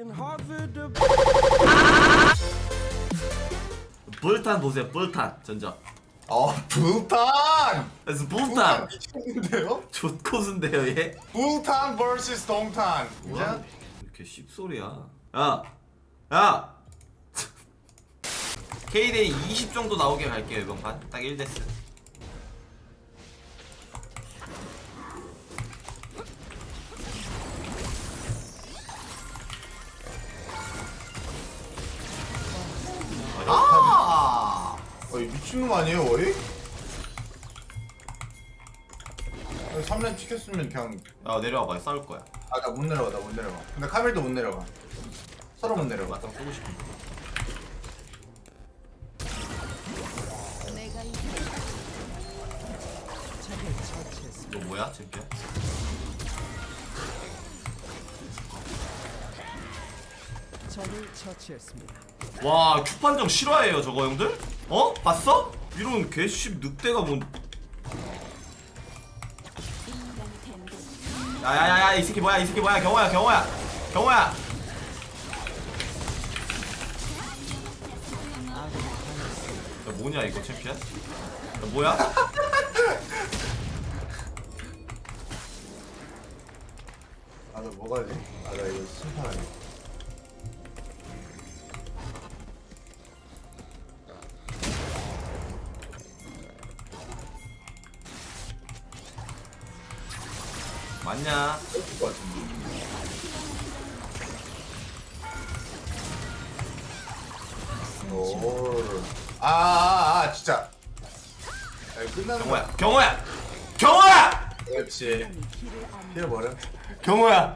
in Harvard. or 불탄 보세요 불탄. 전적. 어 불탄! 그래서 불탄. 불탄 미쳤는데요? 좋고순데요 얘? 불탄 vs 동탄. 뭐야? 이렇게 씹소리야. 야! 야! K대 20 정도 나오게 갈게요 이번 판딱 1데스 미친놈 아니에요 어이? 3連찍혔으면 그냥 야 내려와봐 싸울 거야 아 나 못 내려가 나 못 내려가 근데 카멜도 못 내려가 서로 못 내려가 맞짱 쏘고 적을 처치했습니다. 너 뭐야 챔피언? 적을 처치했습니다. 와 큐판정 실화예요 저거 형들? 어? 봤어? 이런 개씹 늑대가 뭔 야야야야 이 새끼 뭐야 이 새끼 뭐야 경호야 경호야 경호야. 야 뭐냐 이거 챔피언? 야 뭐야? 아나 뭐가지? 아나 이거 심판하네 맞냐? 것 같은데 오 아 아 아, 아, 진짜. 아, 끝나는 경호야 경호야 경호야! 그렇지 피해버려. 경호야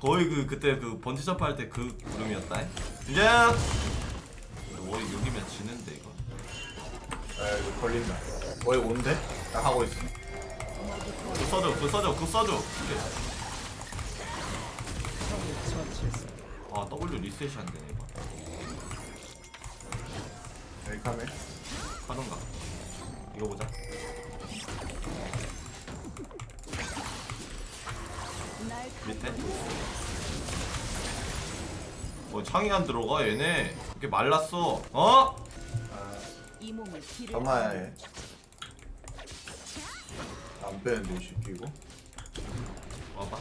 거의 그 그때 그 번지 점프 할 때 그 구름이었다. 주장 머리 여기면 지는데 이거. 아 이거 걸린다. 뭐야 온대? 나 하고 있어 그거 써줘 그거 써줘 그거 써줘. 아 W 리셋이 안 되네 이거. 여기 카멜 하던가? 이거 보자. 날 밑에? 어 창이 안 들어가 얘네? 이렇게 말랐어. 어? 이 몸을 잠깐만 안 빼는데 이 새끼 이거 와봐.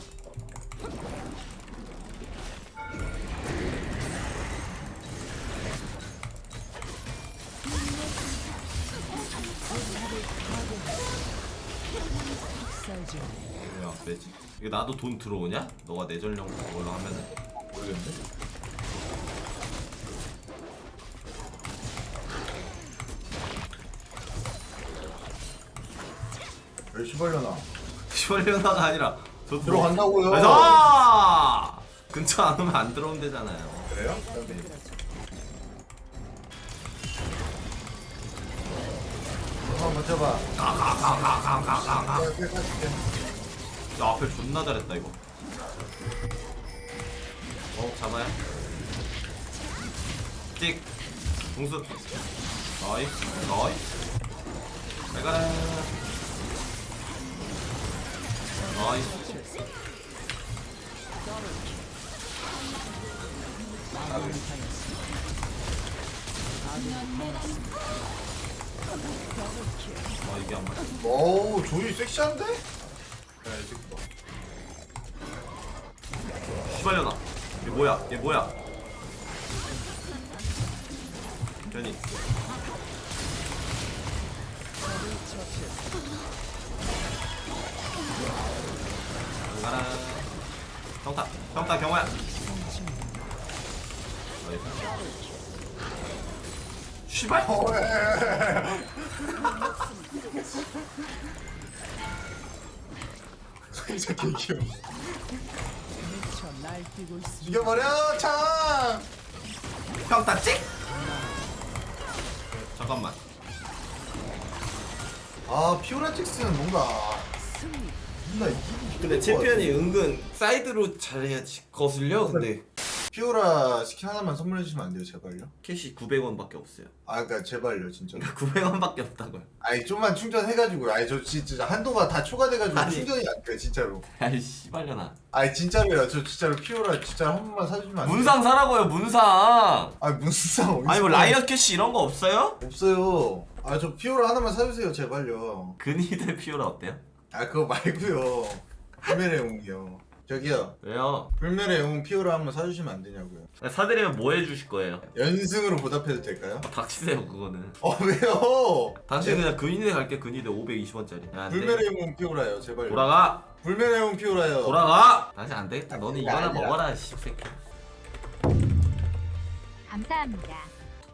왜안 빼지? 이거 나도 돈 들어오냐? 너가 내 전령 그걸로 하면은 모르겠네 시발려나. 시벌려나가 아니라 저 들어간다고요. 그래서 근처 안 오면 안 들어온대잖아요. 그래요? 한번 버텨봐. 가가가가가가가 내가. 깎아줄게 야 앞에 존나 잘했다 이거. 어 잡아요? 찍. 공수. 나이스 나이스. 잘 가라 아 이게 안 맞아 어우 조이 섹시한데? 야, 이 새끼 봐. 시발려나 얘 뭐야 얘 뭐야 괜히 가라 평타 평타 경호야. 시발. 이 새끼 귀여워. 죽여버려 창! 평타 찍! 잠깐만. 아 피오라 칙스는 뭔가. 승리. 이기고 근데 챔피언이 은근 사이드로 잘해야지 거슬려 근데 피오라 스킨 하나만 선물해 주시면 안 돼요 제발요 캐시 900원밖에 없어요. 아 그니까 제발요 진짜 900원밖에 없다고요. 아니 좀만 충전해가지고 아니 저 진짜 한도가 다 초과돼가지고 아니. 충전이 안 돼 진짜로 아이 씨발려나. 아니 진짜로요 저 진짜로 피오라 진짜 한 번만 사주시면 안 돼요 문상 사라고요 문상. 아니 문상 어디 아니 뭐? 라이엇 캐시 이런 거 없어요? 없어요 아 저 피오라 하나만 사주세요 제발요 근이들 피오라 어때요? 아 그거 말고요 불멸의 영웅이요 저기요 왜요? 불멸의 영웅 피오라 한번 사주시면 안 되냐고요 사드리면 뭐 해주실 거예요? 연승으로 보답해도 될까요? 아, 닥치세요 그거는. 어 왜요? 당신 그냥 근이대 갈게 근이대 520원짜리. 야, 안 돼. 불멸의 영웅 피오라요 제발요 돌아가 불멸의 영웅 피오라요 돌아가. 당신 안 되겠다. 너는 그게 이거나 아니라. 먹어라 씨 새끼. 감사합니다.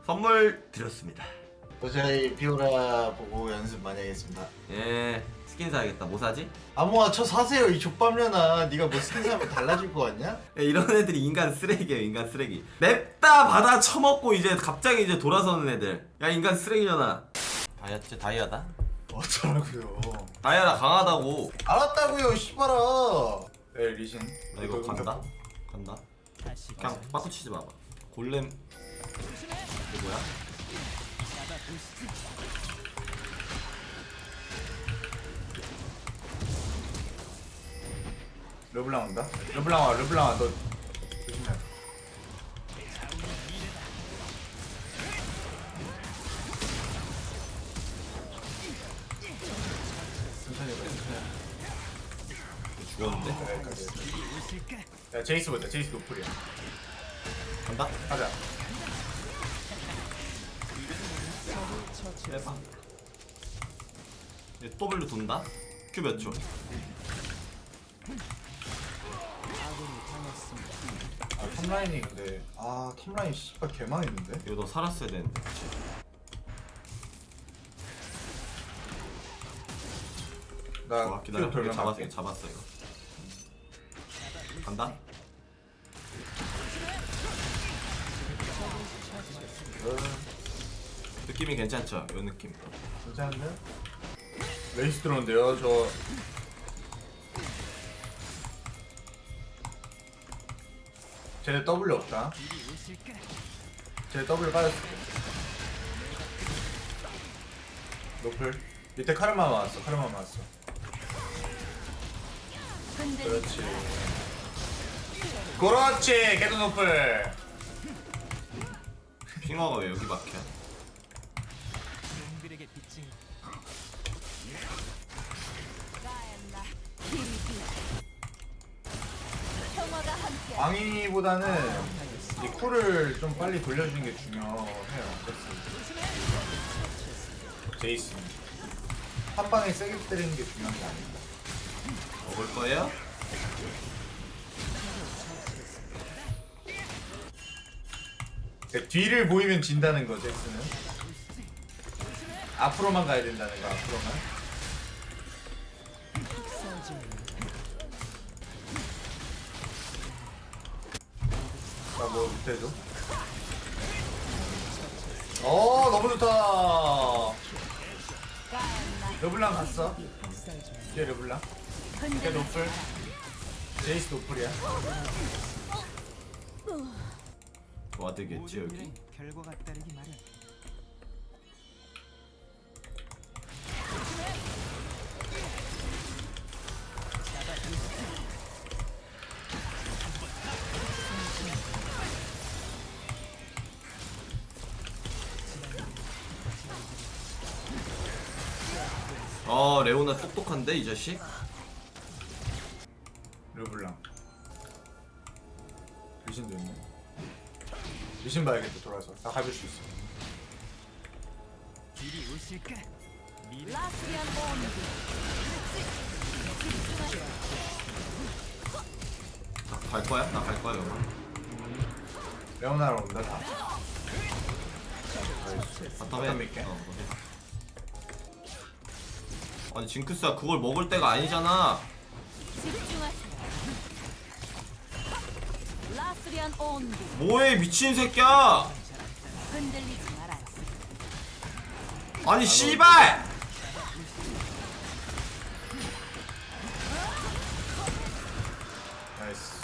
선물 드렸습니다. 저희 피오라 보고 연습 많이 하겠습니다 예 스킨 사야겠다. 뭐 사지? 아모아 저 사세요. 이 족밥년아. 네가 뭐 스킨 사면 달라질 것 같냐? 야, 이런 애들이 인간 쓰레기예요 인간 쓰레기. 맵다 받아 처먹고 이제 갑자기 이제 돌아서는 애들. 야 인간 쓰레기잖아. 다이아트 다이아다? 어쩌라고요. 다이아다 강하다고. 알았다고요 씨발아. 네 리신. 나 이거 간다? 간다? 그냥 빠꾸 치지 마봐. 골렘. 이게 뭐야? 르블랑 온다 르블랑 와 르블랑 와 너 조심해 천천히 해 천천히 죽었는데? 야 제이스 보자 제이스 노플이야 간다? 가자 얘 W 돈다? 큐몇 초? 아군이 당했습니다. 아 탑라인이 근데 아 탑라인 씨발 개망했는데 이거 너 살았어야 되는데 나 좋아 기다려 이거 잡았어. 이거 잡았어 이거 간다? 느낌이 괜찮죠? 요 느낌 괜찮은데? 레이스 들어온대요 저 쟤네 W 없다. 쟤네 W 빠졌어 노플. 밑에 카르마 왔어 카르마 왔어. 그렇지. 그렇지 걔도 노플. 핑화가 왜 여기 박혀? 왕이보다는 이 쿨을 좀 빨리 돌려주는 게 중요해요. 제이스 한 방에 세게 때리는 게 중요한 게 아닙니다 먹을 거예요? 그 뒤를 보이면 진다는 거 잭스는 앞으로만 가야 된다는 거 앞으로만 나뭐 못해줘 어 너무 좋다. 르블랑 갔어. 뒤에 르블랑? 걔 흔들 노플? 제이스 노플이야. 와드겠지 여기? 결과가 따르기 마련. 어 레오나 똑똑한데 이 자식? 르블랑 리신도 있네 리신 봐야겠다 돌아서 나 가질 수 있어 길이 오실까? 라스리안 갈 거야? 나 갈 거야 그럼 레오나로 온다 다 바텀에 바텀 밀게. 어. 아니 징크스야 그걸 먹을 때가 아니잖아. 라스리안 뭐해 미친 새끼야. 흔들리지 말아요 아니 씨발! 나이스.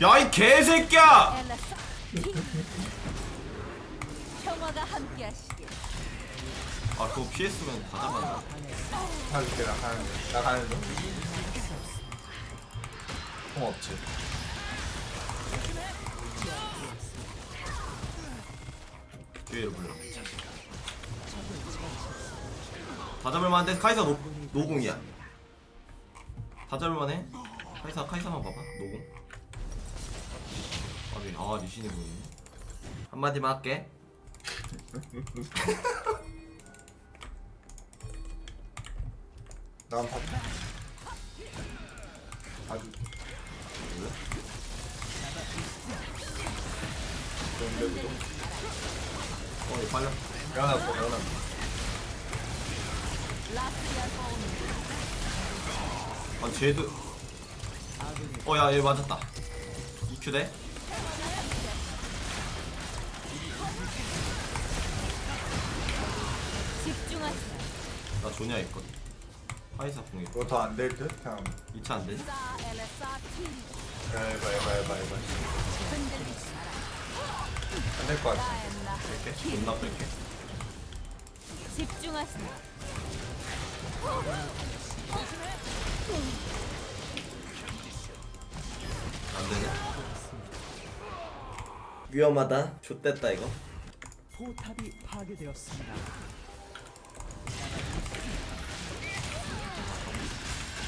야이 개새끼야 엘라사. 평화가 함께하시길. 아 그거 피했으면 다 잡았나? 가줄게 나 가는 중. 나 가는 중. 공 없지. 기회를 불러 다 잡을만 한데 카이사 노, 노공이야. 다 잡을만 해? 카이사 카이사만 봐봐. 노공. 아니 아 리신이 보이네. 한마디만 할게 나만 봐. 아주. 좋은데 그도. 어 이거 빨려 연합 연합. 라스리안 온도. 아 쟤도 어 야 얘 맞았다 EQ 돼? 집중하세요. 나 조냐 있거든 카이사 공이 이거 더 안 될 듯? 그냥. 2차 안 되지? 해봐 해봐. 흔들리지 마라. 안될 것 같아. 뺄게 존나 뺄게 집중하세요. 안 되네 위험하다 좆됐다 이거 포탑이 파괴되었습니다.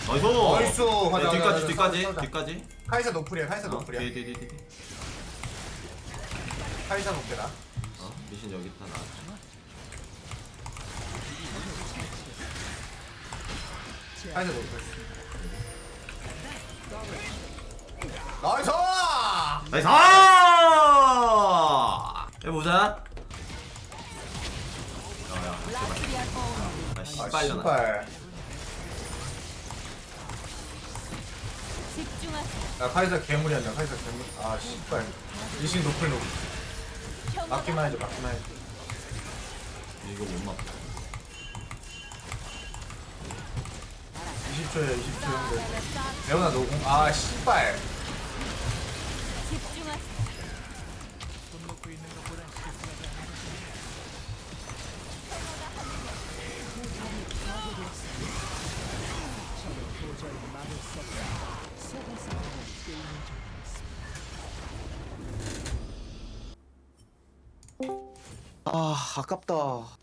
나이스 나이스! 가자, 네, 가자, 뒤까지 가자, 뒤까지 가자. 뒤까지 카이사 노플이야 카이사 어, 노플이야. 뒤에 뒤에 뒤에 뒤에. 카이사 노플이다. 어 미신 여기 있다 나왔죠 카이사 노플. 나이스! 나이스 아! 해보자 야야 제발 라스리안 온도. 아아 씨발려나 씨발. 야 카이사 괴물이었냐 카이사 괴물. 아 씨발. 리신 노플 노플. 맞기만 해줘 맞기만 해줘. 이거 못 맞다 20초에 20초 사 정도. 엘라사 레오나 노공. 아 씨발. 아 아깝다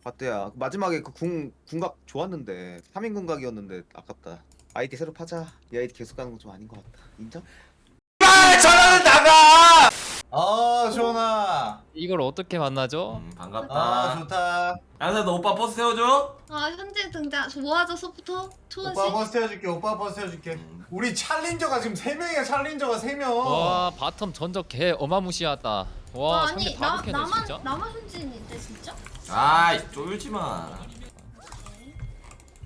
맞대야 마지막에 그 궁 궁각 좋았는데 3인 궁각이었는데 아깝다 아이디 새로 파자 이 아이디 계속 가는 건 좀 아닌 것 같다 인정? 전화는 나가 아 시원아. 이걸 어떻게 만나죠? 음, 반갑다 아 좋다. 양사 너 오빠 버스 태워줘? 아 현재 등장 저 뭐하죠 소프터? 초원 씨? 오빠 버스 태워줄게. 오빠 버스 태워줄게. 음. 우리 챌린저가 지금 3 명이야. 챌린저가 3 명. 와 바텀 전적 개 어마무시하다. 와 아, 상대 아니 다나 나만 진짜. 나만 현진인데 진짜? 아이 쫄지마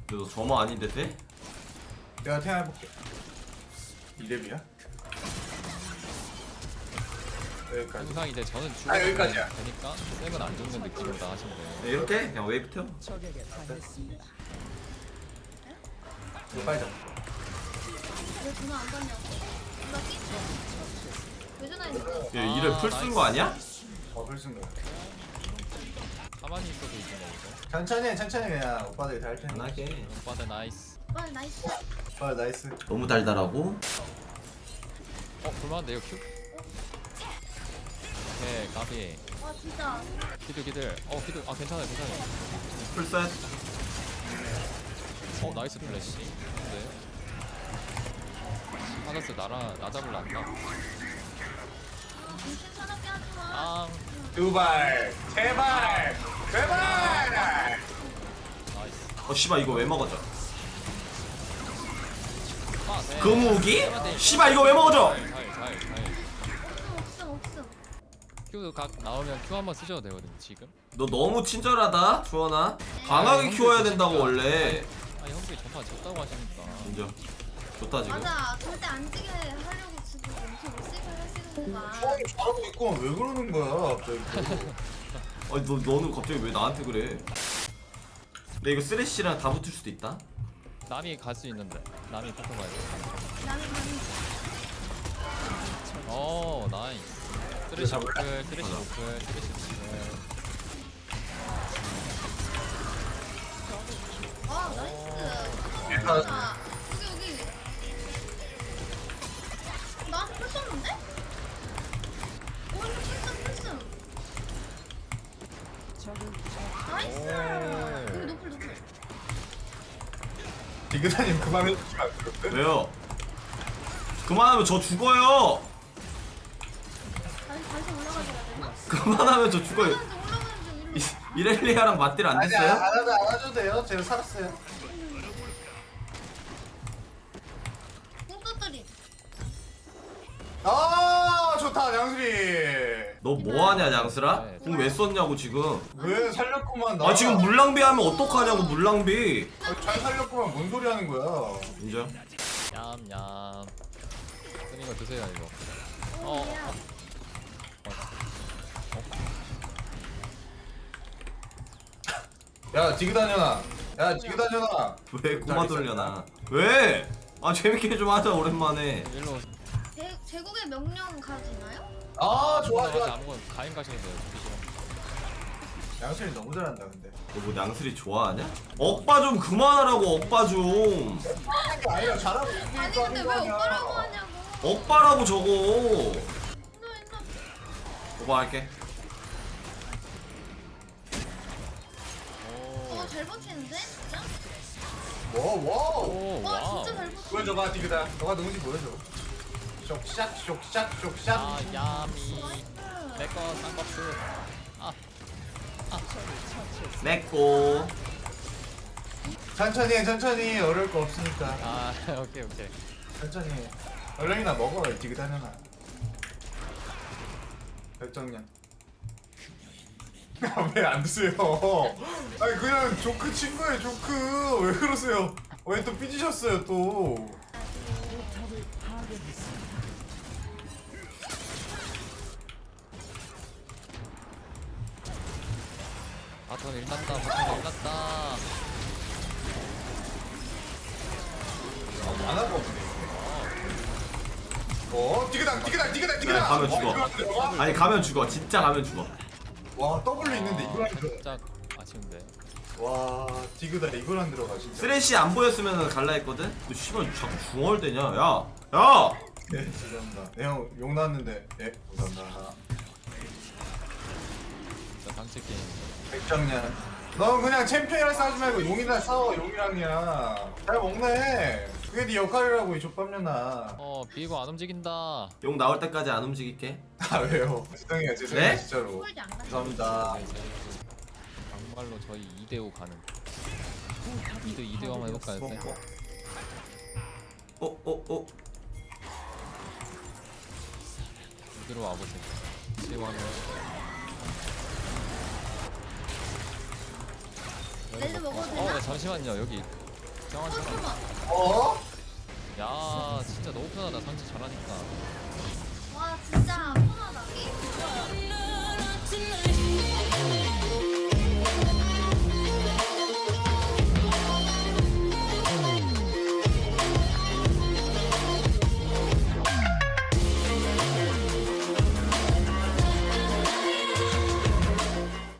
너 점어 아닌데 돼? 내가 태워볼게. 이랩이야? 여기까지. 항상 이제 저는 죽 아, 여기까지야. 되니까 쌤은 안 죽는 느낌으로 나가시면 돼요. 네, 이렇게 그냥 웨이브 태워. 빨리 잡. 왜 전화 안 받냐고? 연락이? 왜 전화했는데? 얘 이를 풀 쓴 거 아니야? 어, 글쓴 거. 가만히 있어도 이기네 이거. 천천히 해, 천천히 그냥 오빠들이 다할 테니까. 편하게 오빠들 나이스. 빨리 나이스 오빠 나이스. 너무 달달하고 어 볼만한데 이거 큐? 오케이 가비. 와 진짜 기들 기들. 어 기들 아 괜찮아요 괜찮아요. 풀셋 어 나이스 플래시. 근데 하더스 나랑 나 잡을라 한다. 하지 마 아 두발, 제발, 제발. 나이스. 어 씨발 이거 왜 먹어져 아 네. 금우기? 씨발 이거 왜 먹어져 잘 잘 잘 없음 없음 큐각 나오면 큐 한번 쓰셔도 되거든요 지금. 너 너무 친절하다 주원아 강하게 키워야 된다고 원래 아 형들이 전파 졌다고 하시니까. 인정 좋다 지금 맞아 절대 안 지게 엄청 처음이 잘하고 있고 왜 그러는 거야 갑자기? 아니 너, 너는 갑자기 왜 나한테 그래? 근데 이거 쓰레쉬랑 다 붙을 수도 있다. 남이 갈 수 있는데. 남이 포커 가야? 돼. 나는 가는 어. 어 나이스. 쓰레쉬 노플 쓰레쉬 노플 쓰레쉬 노플 아 나이스. 일단 자 나이스. 여기 노플 노플. 디그다님 그만 해주시면 안 돼요? 왜요? 그만하면 저 죽어요. 다시 다시 올라가줘야 되나? 그만하면 저 죽어요. 올라가는 중 올라가는 중 이- 이렐리아랑 맞딜 안 아니 됐어요? 안 하도 안 하셔도 돼요. 제가 살았어요. 일로. 꽁떠뜨리. 아 좋다 양수리. 너 뭐하냐 양스라? 네. 공왜 썼냐고 지금? 왜 살렸구만 나. 아 지금 물 낭비 하면 어떡하냐고 물 낭비. 아, 잘 살렸구만 뭔 소리 하는 거야? 인정? 냠냠 쓰는 거 드세요 이거 오 어, 야. 야 디그다녀나. 야 디그다녀나. 왜 고마 돌려나? 왜? 아 재밌게 좀 하자 오랜만에. 일로 오세요. 제 제국의 명령 가지나요? 아 좋아 아무거나 좋아. 아무거나 가임 가셔도 돼요 죽기 양수리 너무 잘한다 근데. 너뭐 양슬이 좋아하냐? 억바 좀 그만하라고 억바 좀. 아니야 잘하고 아니 근데 왜 오빠라고 하냐고. 억바라고 저거. 너 일로. 오바 할게. 어, 잘 버티는데? 진짜? 와 와. 오 와, 와우 진짜 잘 버티. 보여줘봐 디그다. 너가 누군지 보여줘. 쇽샷 쇽샷 쇽샷. 아 야미 내꺼 쌍꺼풀 아 내꼬. 천천히 해 천천히 어려울 거 없으니까. 아 오케이 오케이 천천히 해. 얼른이나 먹어 디그다녀나. 결정량. 왜안 드세요? 아니 그냥 조크 친구예요 조크 왜 그러세요? 왜 또 삐지셨어요 또? 바톤 일났다 바톤 일났다 안 하고. 어? 디그당 디그당 디그당 네, 디그당. 가면 어, 죽어. 이거 안 들어가? 아니 가면 죽어. 진짜 가면 죽어. 와 W 있는데 이걸 안 들어가. 살짝 아쉬운데 와 디그다 이걸 안 들어가 진짜. 쓰레쉬 안 보였으면 갈라 했거든. 너 씨발 자꾸 중얼대냐? 야, 야. 네 죄송합니다. 네형욕 나왔는데 예 감사합니다. 진짜 단체 게임 백정년. 너 그냥 챔피언이랑 싸우지 말고 용이나 싸워 용이랑이야. 잘 먹네. 그게 네 역할이라고 이 족밥년아. 어 비고 안 움직인다 용 나올 때까지 안 움직일게. 아 왜요? 죄송해요 죄송해요 네? 진짜로. 안 가져. 감사합니다. 정말로 저희 2대5 가는 2대 2대5 한번 해볼까요? 쌤? 어, 어, 어. 이대로 와보세요 시원 레드 먹어도 되나? 야, 잠시만요. 여기. 상황 또 상황. 어? 야, 진짜 너무 편하다. 상체 잘하니까. 와 진짜 편하다.